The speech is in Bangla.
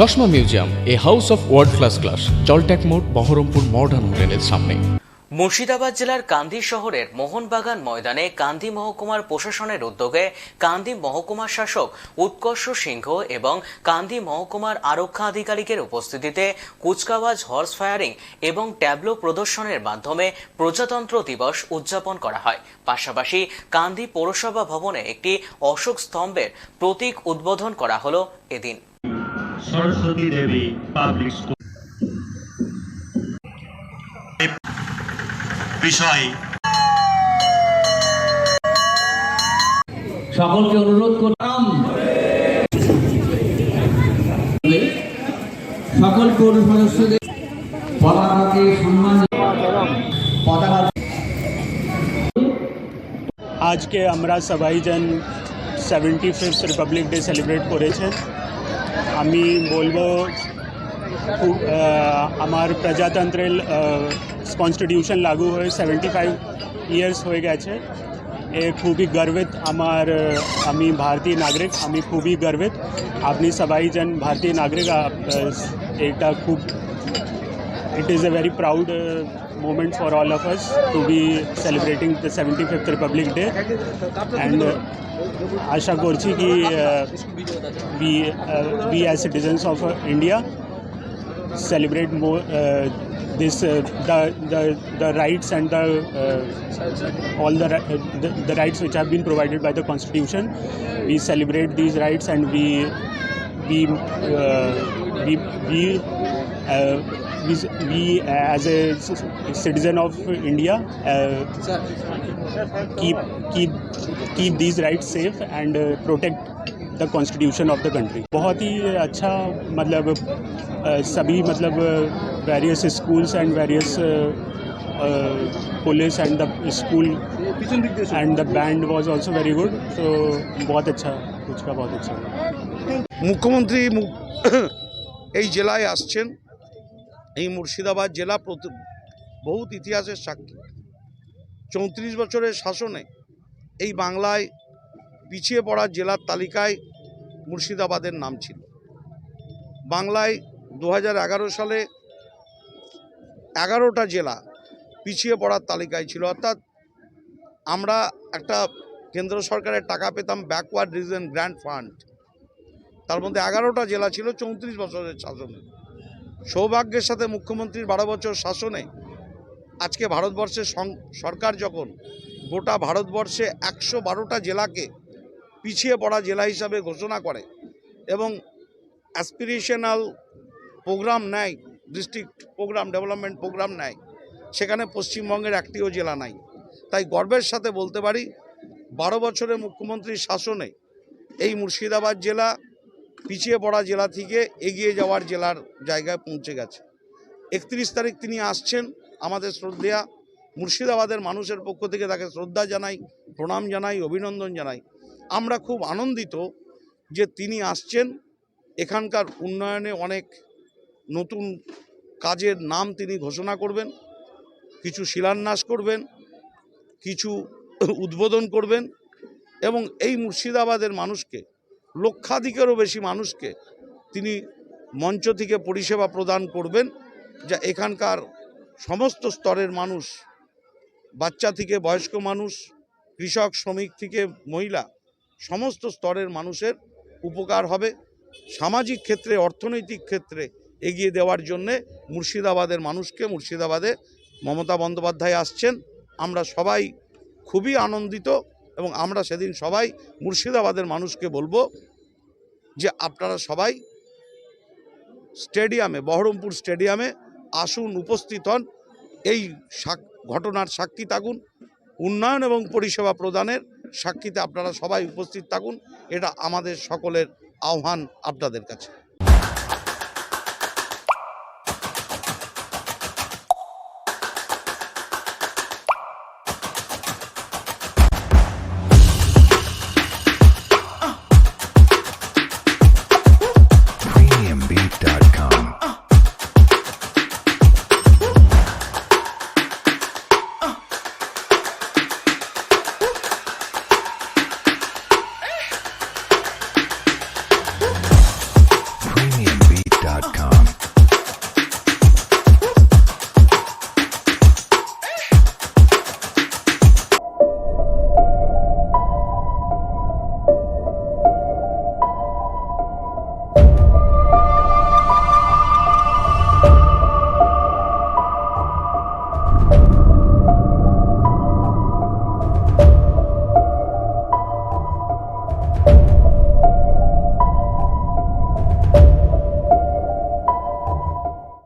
চশমা museum, a house of world class class জলট্যাক মোড়, বহরমপুর মডার্ন হোটেলের সামনে। মুর্শিদাবাদ জেলার কান্দি শহরের মোহনবাগান ময়দানে কান্দি মহকুমার প্রশাসনের উদ্যোগে কান্দি মহকুমার শাসক উৎকর্ষ সিংহ এবং কান্দি মহকুমার আরক্ষা আধিকারিকের উপস্থিতিতে কুচকাওয়াজ হর্স ফায়ারিং এবং ট্যাবলো প্রদর্শনের মাধ্যমে প্রজাতন্ত্র দিবস উদযাপন করা হয়। পাশাপাশি কান্দি পৌরসভা ভবনে একটি অশোক স্তম্ভের প্রতীক উদ্বোধন করা হলো এদিন। সরস্বতী দেবী পাবলিক স্কুল বিষয়। সকলকে অনুরোধ করলাম। সকল পৌর সদস্যদের পতাকাকে সম্মান পতাকা আজকে আমরা সবাইজন seventy fifth republic day celebrate করেছেন। আমি বলবো খুব আহ, আমার প্রজাতন্ত্রের কনস্টিটিউশন লাগু হয়ে সেভেন্টি ফাইভ ইয়ার্স হয়ে গেছে এ খুবই গর্বিত আমার আহ, আমি ভারতীয় নাগরিক আমি খুবই গর্বিত আপনি সবাইজন ভারতীয় নাগরিক আপ- আহ, এটা খুব it is a very proud uh, moment for all of us to be celebrating the 75th Republic Day. And uh, Asha Gorchi, ki, uh, we, uh, we as citizens of uh, India celebrate more uh, this uh, the, the the rights and the uh, all the, uh, the the rights which have been provided by the constitution we celebrate these rights and we we, we, we, we, we as a citizen of India keep, keep, keep these rights safe and protect the constitution of the country बहुत ही अच्छा मतलब आ, सभी मतलब various schools and various police and the school and the band was also very good तो बहुत अच्छा उसका बहुत अच्छा। মুখ্যমন্ত্রী এই জেলায় আসছেন। এই মুর্শিদাবাদ জেলা বহুত ইতিহাসের সাক্ষী। চৌত্রিশ বছরের শাসনে এই বাংলায় পিছিয়ে পড়া জেলার তালিকায় মুর্শিদাবাদের নাম ছিল। বাংলায় দু হাজার এগারো সালে এগারোটা জেলা পিছিয়ে পড়ার তালিকায় ছিল। অর্থাৎ আমরা একটা কেন্দ্র সরকারের টাকা পেতাম ব্যাকওয়ার্ড রিজন গ্র্যান্ড ফান্ড তার মধ্যে এগারোটা জেলা ছিল, চৌত্রিশ বছরের শাসনে। সৌভাগ্যের সাথে মুখ্যমন্ত্রীর বারো বছর শাসনে আজকে ভারতবর্ষের সরকার যখন গোটা ভারতবর্ষে একশো বারোটা জেলাকে পিছিয়ে পড়া জেলা হিসাবে ঘোষণা করে এবং অ্যাসপিরেশনাল প্রোগ্রাম নেয় ডিস্ট্রিক্ট প্রোগ্রাম ডেভেলপমেন্ট প্রোগ্রাম নেয়, সেখানে পশ্চিমবঙ্গের একটিও জেলা নাই। তাই গর্বের সাথে বলতে পারি, বারো বছরের মুখ্যমন্ত্রীর শাসনে এই মুর্শিদাবাদ জেলা পিছিয়ে পড়া জেলা থেকে এগিয়ে যাওয়ার জেলার জায়গায় পৌঁছে গেছে। একত্রিশ তারিখ তিনি আসছেন আমাদের শ্রদ্ধেয়া মুর্শিদাবাদের মানুষের পক্ষ থেকে তাকে শ্রদ্ধা জানাই, প্রণাম জানাই, অভিনন্দন জানাই। আমরা খুব আনন্দিত যে তিনি আসছেন। এখানকার উন্নয়নে অনেক নতুন কাজের নাম তিনি ঘোষণা করবেন, কিছু শিলান্যাস করবেন, কিছু উদ্বোধন করবেন এবং এই মুর্শিদাবাদের মানুষকে লক্ষাধিকেরও বেশি মানুষকে তিনি মঞ্চ থেকে পরিষেবা প্রদান করবেন, যা এখানকার সমস্ত স্তরের মানুষ, বাচ্চা থেকে বয়স্ক মানুষ, কৃষক, শ্রমিক থেকে মহিলা, সমস্ত স্তরের মানুষের উপকার হবে। সামাজিক ক্ষেত্রে, অর্থনৈতিক ক্ষেত্রে এগিয়ে দেওয়ার জন্যে মুর্শিদাবাদের মানুষকে মুর্শিদাবাদে মমতা বন্দ্যোপাধ্যায় আসছেন। আমরা সবাই খুবই আনন্দিত। এবং আমরা সেদিন সবাই মুর্শিদাবাদের মানুষকে বলব যে আপনারা সবাই স্টেডিয়ামে, বহরমপুর স্টেডিয়ামে আসুন, উপস্থিত হন। এই ঘটনার সাক্ষী থাকুন। উন্নয়ন এবং পরিষেবা প্রদানের সাক্ষীতে আপনারা সবাই উপস্থিত থাকুন। এটা আমাদের সকলের আহ্বান আপনাদের কাছে।